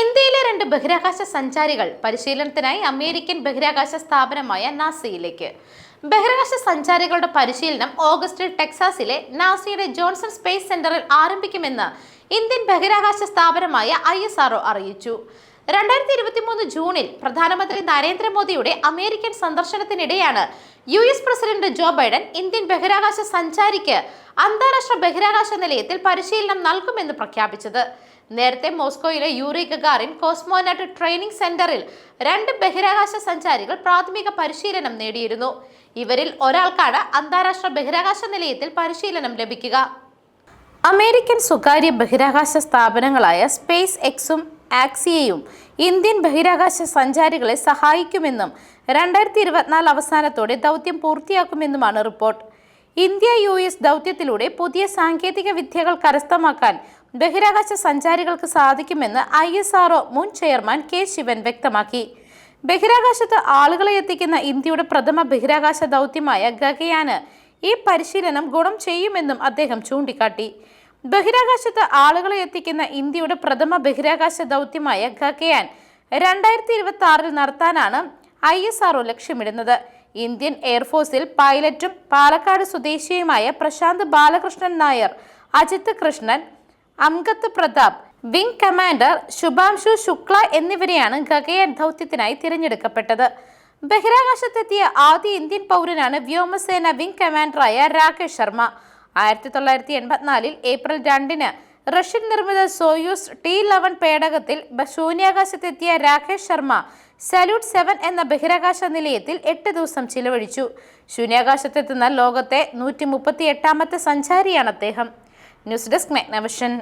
ഇന്ത്യയിലെ രണ്ട് ബഹിരാകാശ സഞ്ചാരികൾ പരിശീലനത്തിനായി അമേരിക്കൻ ബഹിരാകാശ സ്ഥാപനമായ നാസയിലേക്ക്. ബഹിരാകാശ സഞ്ചാരികളുടെ പരിശീലനം ഓഗസ്റ്റിൽ ടെക്സാസിലെ നാസയുടെ ജോൺസൺ സ്പേസ് സെന്ററിൽ ആരംഭിക്കുമെന്ന് ഇന്ത്യൻ ബഹിരാകാശ സ്ഥാപനമായ ഐ എസ് ആർഒ അറിയിച്ചു. രണ്ടായിരത്തി ഇരുപത്തി മൂന്ന് ജൂണിൽ പ്രധാനമന്ത്രി നരേന്ദ്രമോദിയുടെ American സന്ദർശനത്തിനിടെയാണ് U S president Joe Biden Indian ബഹിരാകാശ സഞ്ചാരിക്ക് അന്താരാഷ്ട്ര ബഹിരാകാശ നിലയത്തിൽ പരിശീലനം നൽകുമെന്ന് പ്രഖ്യാപിച്ചത്. നേരത്തെ മോസ്കോയിലെ യൂറി ഗഗാറിൻ കോസ്മോനട്ട് ട്രെയിനിംഗ് സെന്ററിൽ രണ്ട് ബഹിരാകാശ സഞ്ചാരികൾ പ്രാഥമിക പരിശീലനം നേടിയിരുന്നു. ഇവരിൽ ഒരാൾക്കാണ് അന്താരാഷ്ട്ര ബഹിരാകാശ നിലയത്തിൽ പരിശീലനം ലഭിക്കുക. അമേരിക്കൻ സ്വകാര്യ ബഹിരാകാശ സ്ഥാപനങ്ങളായ സ്പേസ് എക്സും ആക്സിയയും ഇന്ത്യൻ ബഹിരാകാശ സഞ്ചാരികളെ സഹായിക്കുമെന്നും രണ്ടായിരത്തി ഇരുപത്തിനാല് അവസാനത്തോടെ ദൗത്യം പൂർത്തിയാക്കുമെന്നുമാണ് റിപ്പോർട്ട്. ഇന്ത്യ യു എസ് ദൗത്യത്തിലൂടെ പുതിയ സാങ്കേതിക വിദ്യകൾ കരസ്ഥമാക്കാൻ ബഹിരാകാശ സഞ്ചാരികൾക്ക് സാധിക്കുമെന്ന് ഐ എസ് ആർഒ മുൻ ചെയർമാൻ കെ ശിവൻ വ്യക്തമാക്കി. ബഹിരാകാശത്ത് ആളുകളെ എത്തിക്കുന്ന ഇന്ത്യയുടെ പ്രഥമ ബഹിരാകാശ ദൗത്യമായ ഗഗയാന് ഈ പരിശീലനം ഗുണം ചെയ്യുമെന്നും അദ്ദേഹം ചൂണ്ടിക്കാട്ടി. ബഹിരാകാശത്ത് ആളുകളെ എത്തിക്കുന്ന ഇന്ത്യയുടെ പ്രഥമ ബഹിരാകാശ ദൗത്യമായ ഗഗയാൻ രണ്ടായിരത്തി ഇരുപത്തി ആറിൽ നടത്താനാണ് ഐ എസ് ആർഒ ലക്ഷ്യമിടുന്നത്. ഇന്ത്യൻ എയർഫോഴ്സിൽ പൈലറ്റും പാലക്കാട് സ്വദേശിയുമായ പ്രശാന്ത് ബാലകൃഷ്ണൻ നായർ അജിത് കൃഷ്ണൻ അംഗത്ത് പ്രതാപ് വിംഗ് കമാൻഡർ ശുഭാംശു ശുക്ല എന്നിവരെയാണ് ഗഗയാൻ ദൗത്യത്തിനായി തിരഞ്ഞെടുക്കപ്പെട്ടത്. ബഹിരാകാശത്തെത്തിയ ആദ്യ ഇന്ത്യൻ പൗരനാണ് വ്യോമസേന വിംഗ് കമാൻഡറായ രാകേഷ് ശർമ്മ. ആയിരത്തി തൊള്ളായിരത്തി എൺപത്തിനാലിൽ ഏപ്രിൽ രണ്ടിന് റഷ്യൻ നിർമ്മിത സോയൂസ് ടി ലെവൻ പേടകത്തിൽ ശൂന്യാകാശത്തെത്തിയ രാകേഷ് ശർമ്മ സല്യൂട്ട് സെവൻ എന്ന ബഹിരാകാശ നിലയത്തിൽ എട്ട് ദിവസം ചിലവഴിച്ചു. ശൂന്യാകാശത്തെത്തുന്ന ലോകത്തെ നൂറ്റി മുപ്പത്തി എട്ടാമത്തെ സഞ്ചാരിയാണ് അദ്ദേഹം. News desk മെഗ്നവിഷൻ.